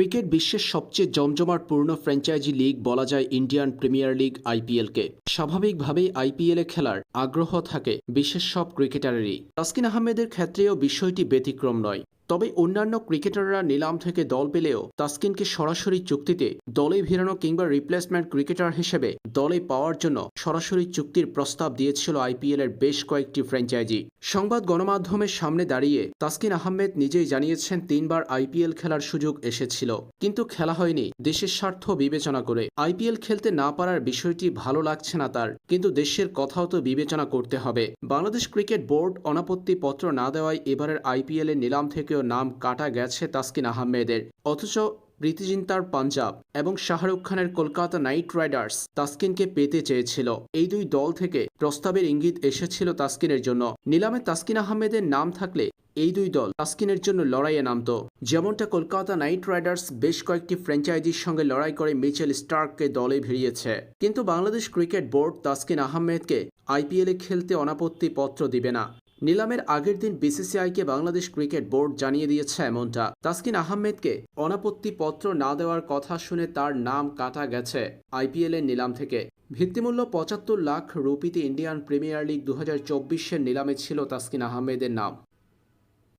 Cricket বিশ্বের সবচেয়ে জমজমাট পূর্ণ ফ্র্যাঞ্চাইজি লিগ বলা যায় ইন্ডিয়ান প্রিমিয়ার লিগ আইপিএলকে। স্বাভাবিকভাবেই আইপিএলে খেলার আগ্রহ থাকে বিশ্বের সব ক্রিকেটারেরই। তাসকিন আহমেদের ক্ষেত্রেও বিষয়টি ব্যতিক্রম নয়। তবে অন্যান্য ক্রিকেটাররা নিলাম থেকে দল পেলেও তাসকিনকে সরাসরি চুক্তিতে দলে ভিড়ানো কিংবা রিপ্লেসমেন্ট ক্রিকেটার হিসেবে দলে পাওয়ার জন্য সরাসরি চুক্তির প্রস্তাব দিয়েছিল আইপিএল এর বেশ কয়েকটি ফ্র্যাঞ্চাইজি সংবাদ গণমাধ্যমের সামনে দাঁড়িয়ে তাসকিন আহমেদ নিজেই জানিয়েছেন, তিনবার আইপিএল খেলার সুযোগ এসেছিল, কিন্তু খেলা হয়নি, দেশের স্বার্থ বিবেচনা করে। আইপিএল খেলতে না পারার বিষয়টি ভালো লাগছে না তার, কিন্তু দেশের কথাও তো বিবেচনা করতে হবে। বাংলাদেশ ক্রিকেট বোর্ড অনাপত্তি পত্র না দেওয়ায় এবারের আইপিএল এর নিলাম থেকেও নাম কাটা গেছে তাসকিন আহমেদের। অথচ প্রীতি জিন্তার পাঞ্জাব এবং শাহরুখ খানের কলকাতা নাইট রাইডার্স তাসকিনকে পেতে চেয়েছিল। এই দুই দল থেকে প্রস্তাবের ইঙ্গিত এসেছিল তাসকিনের জন্য। নিলামে তাসকিন আহমেদের নাম থাকলে এই দুই দল তাসকিনের জন্য লড়াইয়ে নামতো। যেমনটা কলকাতা নাইট রাইডার্স বেশ কয়েকটি ফ্র্যাঞ্চাইজির সঙ্গে লড়াই করে মিচেল স্টার্ককে দলে ভিড়িয়েছে। কিন্তু বাংলাদেশ ক্রিকেট বোর্ড তাসকিন আহমেদকে আইপিএলে খেলতে অনাপত্তি পত্র দিবে না। নিলামের আগের দিন বিসিসিআইকে বাংলাদেশ ক্রিকেট বোর্ড জানিয়ে দিয়েছে এমনটা। তাসকিন আহমেদকে অনাপত্তি পত্র না দেওয়ার কথা শুনে তার নাম কাটা গেছে আইপিএল এর নিলাম থেকে। ভিত্তিমূল্য পঁচাত্তর লাখ রুপিতে ইন্ডিয়ান প্রিমিয়ার লিগ দু হাজার নিলামে ছিল তাসকিন আহমেদের নাম।